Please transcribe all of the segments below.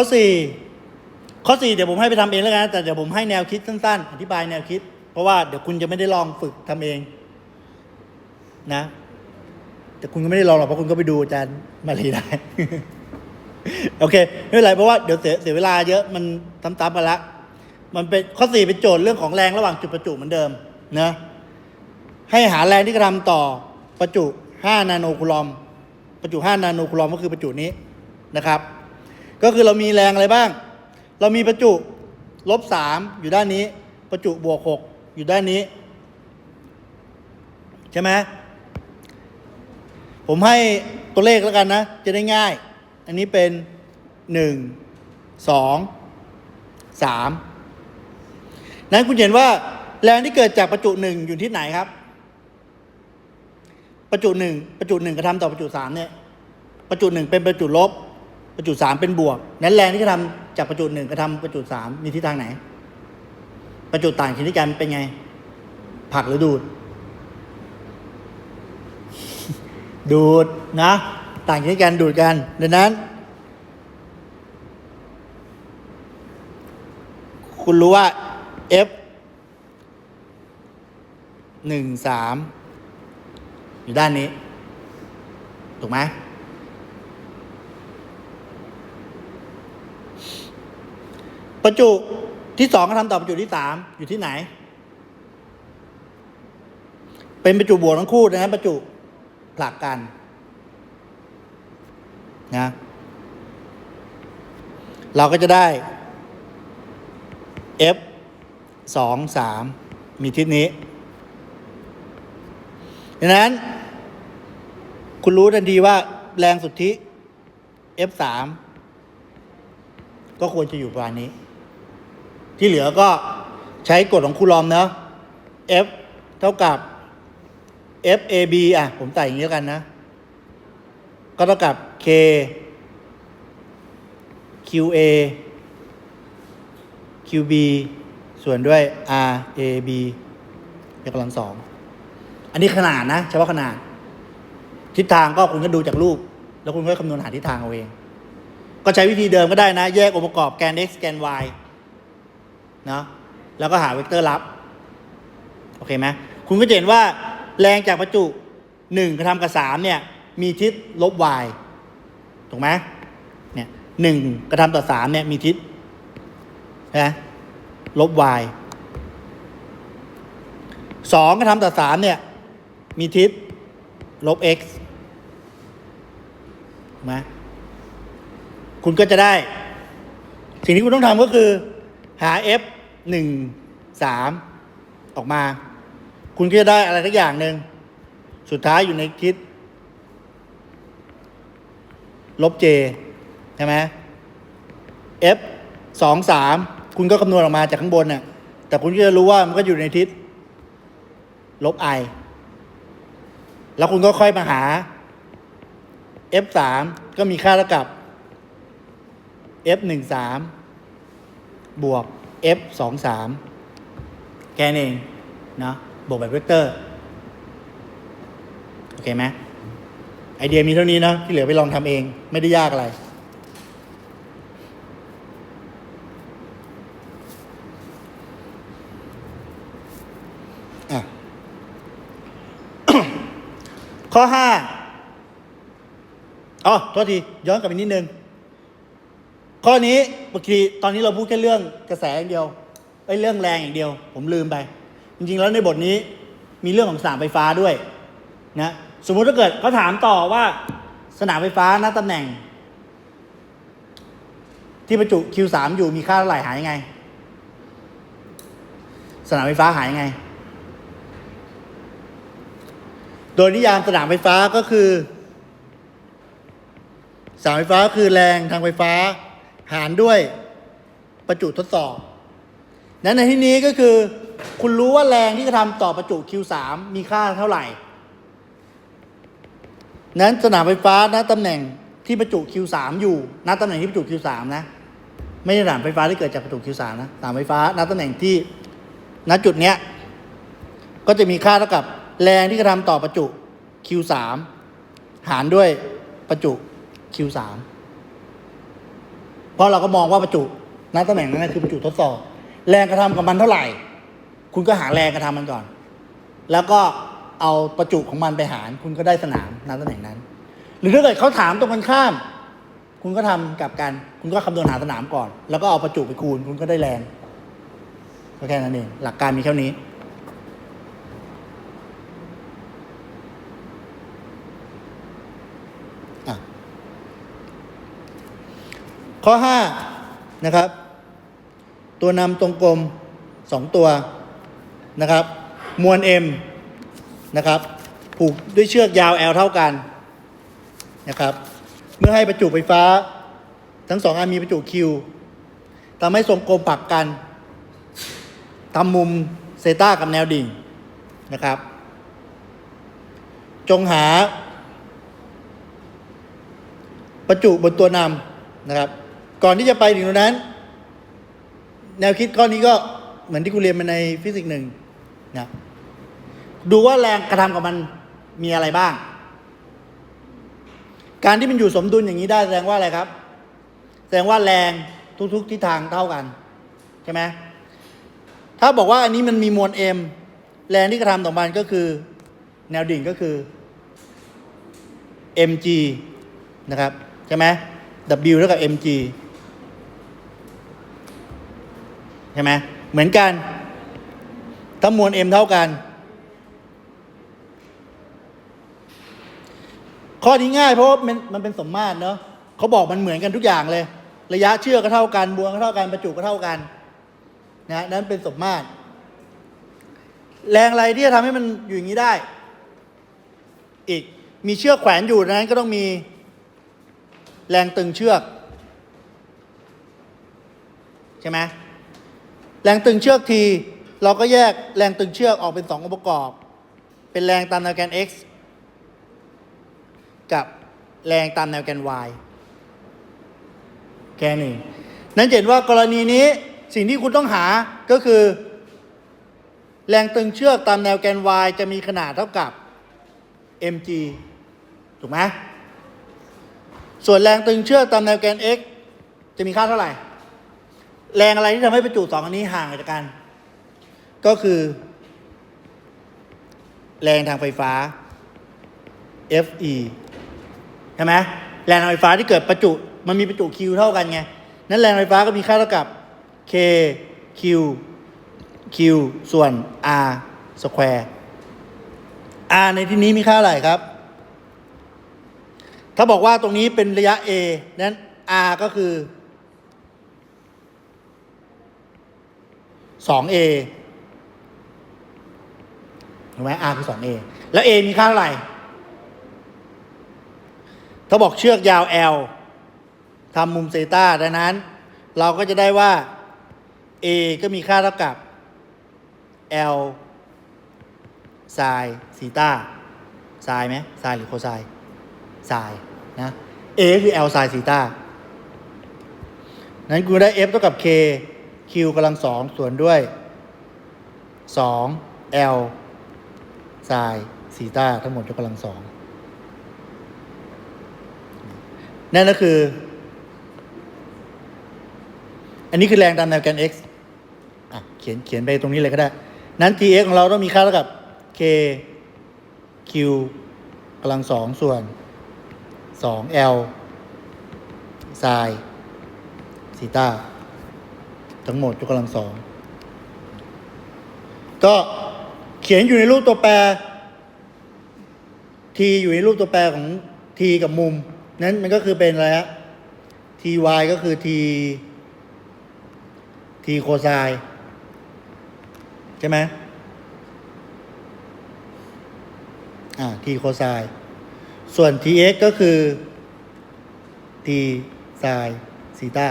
ข้อสี่ข้อสี่เดี๋ยวผมให้ไปทำเองแล้วกันนะแต่เดี๋ยวผมให้แนวคิดสั้น ๆ อธิบายแนวคิด เพราะว่าเดี๋ยวคุณจะไม่ได้ลองฝึกทำเอง นะ แต่คุณก็ไม่ได้ลองหรอกเพราะคุณก็ไปดูอาจารย์มารีได้โอเคไม่เป็นไรเพราะว่าเดี๋ยวเสียเสียเวลาเยอะมันซ้ำๆกันละมันเป็นข้อสี่เป็นโจทย์เรื่องของแรงระหว่างจุดประจุเหมือนเดิมนะให้หาแรงที่กระทำต่อประจุ 5 นาโนคูลอม ประจุ 5 นาโนคูลอมก็คือประจุนี้นะครับ ก็คือเรามีแรงอะไรบ้าง เรามีประจุลบ3อยู่ด้านนี้ ประจุบวก6อยู่ด้านนี้ ใช่ไหมผมให้ตัวเลขแล้วกันนะ จะได้ง่าย อันนี้เป็น1 2 3นั้นคุณเห็นว่าแรงที่เกิดจากประจุหนึ่งอยู่ที่ไหนครับ ประจุหนึ่งประจุหนึ่งกระทำต่อประจุสามเนี่ย ประจุหนึ่งเป็นประจุลบ ประจุสามเป็นบวก นั้นแรงที่กระทำจากประจุหนึ่งกระทำประจุสามมีทิศทางไหน ประจุต่างชนิดกันเป็นไงผลักหรือดูด ดูดนะ ต่างชนิดกันดูดกันดังนั้น คุณรู้ว่า F หนึ่งสามอยู่ด้านนี้ ถูกไหม ประจุที่สองก็ทำต่อประจุที่สามอยู่ที่ไหน เป็นประจุบวกทั้งคู่นะประจุผลักกันนะเราก็จะได้ F สองสามมีทิศนี้ดังนั้น คุณรู้ทันทีว่าแรงสุทธิ F สามก็ควรจะอยู่ประมาณนี้ ที่เหลือก็ใช้กฎของคูลอมเนาะ F เท่ากับ F A B อะ ผมใส่อย่างนี้แล้วกันนะ ก็เท่ากับ K Q A QB ส่วนด้วย R A B ยกกำลังสอง อันนี้ขนาดนะเฉพาะขนาด ทิศทางก็คุณก็ดูจากรูป แล้วคุณก็คำนวณหาทิศทางเอาเอง ก็ใช้วิธีเดิมก็ได้นะ แยกองค์ประกอบแกน x แกน y เนาะแล้วก็หาเวกเตอร์ลับ โอเคไหมคุณก็จะเห็นว่าแรงจากประจุหนึ่งกระทำกับสามเนี่ย มีทิศลบ y ถูกไหมเนี่ยหนึ่งกระทำต่อสามเนี่ยมีทิศนะลบ y สองกระทำต่อสามเนี่ย มีทิศลบ x ถูกไหมคุณก็จะได้ สิ่งที่คุณต้องทำก็คือหา f หนึ่งสามออกมา คุณก็จะได้อะไรสักอย่างหนึ่งสุดท้ายอยู่ในทิศลบ j ใช่ไหม f สองสามคุณก็คำนวณออกมาจากข้างบนน่ะแต่คุณก็จะรู้ว่ามันก็อยู่ในทิศ ลบ i แล้วคุณก็ค่อยมาหา f สามก็มีค่าเท่ากับ f หนึ่งสามบวก f สองสามแค่นั้นเองเนาะบวกแบบเวกเตอร์ โอเคไหมไอเดียมีเท่านี้นะที่เหลือไปลองทำเอง ไม่ได้ยากอะไรอะข้อห้าอ๋อโทษที ย้อนกลับไปนิดนึง ข้อนี้เมื่อกี้ตอนนี้เราพูดแค่เรื่องกระแสอย่างเดียวไอ้ยเรื่องแรงอย่างเดียว ผมลืมไป จริงๆแล้วในบทนี้มีเรื่องของสนามไฟฟ้าด้วยนะสมมุติถ้าเกิดเขาถามต่อว่าสนามไฟฟ้าณตำแหน่ง ที่ประจุ Q3 อยู่มีค่าเท่าไหร่หายยังไง สนามไฟฟ้าหายยังไง โดยนิยามสนามไฟฟ้าก็คือสนามไฟฟ้าคือแรงทางไฟฟ้า หารด้วยประจุทดสอบนั้นในที่นี้ก็คือ คุณรู้ว่าแรงที่กระทำต่อประจุ Q3 มีค่าเท่าไหร่ นั้นสนามไฟฟ้าณตำแหน่งที่ประจุ Q3 อยู่ณตำแหน่งที่ประจุ Q3 นะ ไม่ใช่สนามไฟฟ้าที่เกิดจากประจุ Q3 นะสนามไฟฟ้าณตำแหน่งที่ณจุดเนี้ยก็จะมีค่าเท่ากับแรงที่กระทำต่อประจุ Q3 หารด้วยประจุ Q3 เพราะเราก็มองว่าประจุณตำแหน่งนั้นคือประจุทดสอบ แรงกระทำกับมันเท่าไหร่ คุณก็หาแรงกระทำมันก่อน แล้วก็เอาประจุของมันไปหาร คุณก็ได้สนามณตำแหน่งนั้น หรือถ้าเกิดเขาถามตรงกันข้าม คุณก็ทำกับกัน คุณก็คำนวณหาสนามก่อน แล้วก็เอาประจุไปคูณ คุณก็ได้แรงก็แค่นั้นเองหลักการมีแค่นี้ ข้อห้านะครับ ตัวนำตรงกลมสองตัวนะครับ มวล M นะครับ ผูกด้วยเชือกยาว L เท่ากันนะครับ เมื่อให้ประจุไฟฟ้า ทั้งสองอันมีประจุ Q ทำให้ทรงกลมปักกันทำมุมเซต้ากับแนวดิ่งนะครับ จงหา ประจุบนตัวนำนะครับ ก่อนที่จะไปถึงตรงนั้น แนวคิดข้อนี้ก็เหมือนที่คุณเรียนมาในฟิสิกส์หนึ่งนะดูว่าแรงกระทำกับมันมีอะไรบ้าง การที่มันอยู่สมดุลอย่างนี้ได้แสดงว่าอะไรครับ แสดงว่าแรงทุกๆทิศทางเท่ากัน ใช่ไหมถ้าบอกว่าอันนี้มันมีมวล m แรงที่กระทำต่อมันก็คือ แนวดิ่งก็คือ mg นะครับ ใช่ไหม w เท่ากับ mg ใช่ไหมเหมือนกัน ถ้ามวล m เท่ากัน ข้อนี้ง่ายเพราะมันมันเป็นสมมาตรเนาะเขาบอกมันเหมือนกันทุกอย่างเลย ระยะเชือกก็เท่ากันบวงก็เท่ากันประจุก็เท่ากันนะนั่นเป็นสมมาตร แรงอะไรที่จะทำให้มันอยู่อย่างนี้ได้ อีกมีเชือกแขวนอยู่นั้นก็ต้องมีแรงตึงเชือก ใช่ไหม แรงตึงเชือกทีเราก็แยกแรงตึงเชือกออกเป็นสององค์ประกอบ เป็นแรงตามแนวแกน x กับแรงตามแนวแกน y แค่นี้นั้นเห็นว่ากรณีนี้สิ่งที่คุณต้องหาก็คือ แรงตึงเชือกตามแนวแกน y จะมีขนาดเท่ากับ mg ถูกไหมส่วนแรงตึงเชือกตามแนวแกน x จะมีค่าเท่าไหร่ แรงอะไรที่ทำให้ประจุสองอันนี้ห่างจากกัน ก็คือ แรงทางไฟฟ้า Fe ใช่ไหมแรงทางไฟฟ้าที่เกิดประจุ มันมีประจุ Q เท่ากันไง นั้นแรงไฟฟ้าก็มีค่าเท่ากับ K Q Q ส่วน R สแควร์ R ในที่นี้มีค่าอะไรครับ ถ้าบอกว่าตรงนี้เป็นระยะ A นั้น R ก็คือ 2A ถูกไหม R คือ 2A แล้ว A มีค่าเท่าไหร่ ถ้าบอกเชือกยาว L ทำมุมเซตาดังนั้น เราก็จะได้ว่า A ก็มีค่าเท่ากับ L ไซน์ซีตาไซน์ไหมไซน์หรือโคไซน์ไซน์นะ A คือ L ไซน์ซีตานั้นกูได้ F เท่ากับ K Q กำลังสองส่วนด้วย 2 L ไซน์ซีตาทั้งหมดยกกำลังสองนั่นก็คือ อันนี้คือแรงตามแนวแกน x อะเขียนเขียนไปตรงนี้เลยก็ได้ นั้น gx ของเราต้องมีค่าเท่ากับ k q กำลังสองส่วน 2 l ไซน์ซีตา ทั้งหมดยกกำลังสองก็เขียนอยู่ในรูปตัวแปร t อยู่ในรูปตัวแปรของ t กับมุม นั้นมันก็คือเป็นอะไรฮะ ty ก็คือ t t โคไซน์ใช่ไหมอ่า t โคไซน์ส่วน tx ก็คือ t ไซน์ซีตา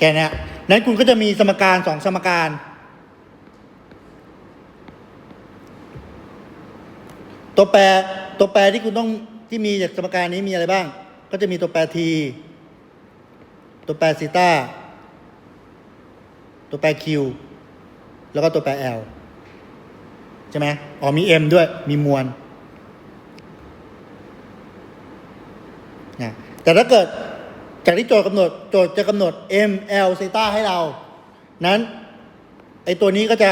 แค่เนี้ยนั้นคุณก็จะมีสมการสองสมการ ตัวแปรตัวแปรที่คุณต้องที่มีจากสมการนี้มีอะไรบ้าง ก็จะมีตัวแปร t ตัวแปรซีตาตัวแปร q แล้วก็ตัวแปร l ใช่ไหมอ๋อมี m ด้วยมีมวลนะแต่ถ้าเกิด จากที่โจทย์กำหนดโจทย์จะกำหนด m l เซต้าให้เรา นั้นไอตัวนี้ก็จะ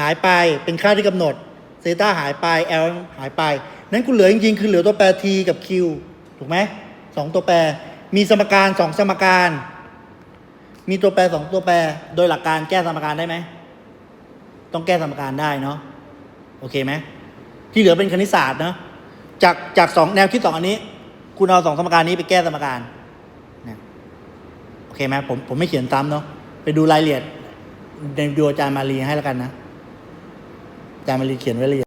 หายไปเป็นค่าที่กำหนดเซต้าหายไป l หายไป นั้นคุณเหลือจริงๆ คือเหลือตัวแปร t กับ q ถูกไหมสองตัวแปร มีสมการสองสมการ มีตัวแปรสองตัวแปร โดยหลักการแก้สมการได้ไหม ต้องแก้สมการได้เนาะ โอเคไหม ที่เหลือเป็นคณิตศาสตร์เนาะ จากจากสองแนวคิดสองอันนี้ คุณเอาสองสมการนี้ไปแก้สมการ เคไหมผมผมไม่เขียนซ้ำเนาะไปดูรายละเอียดในดูอาจารย์มารีให้แล้วกันนะอาจารย์มารีเขียนไว้ละเอียด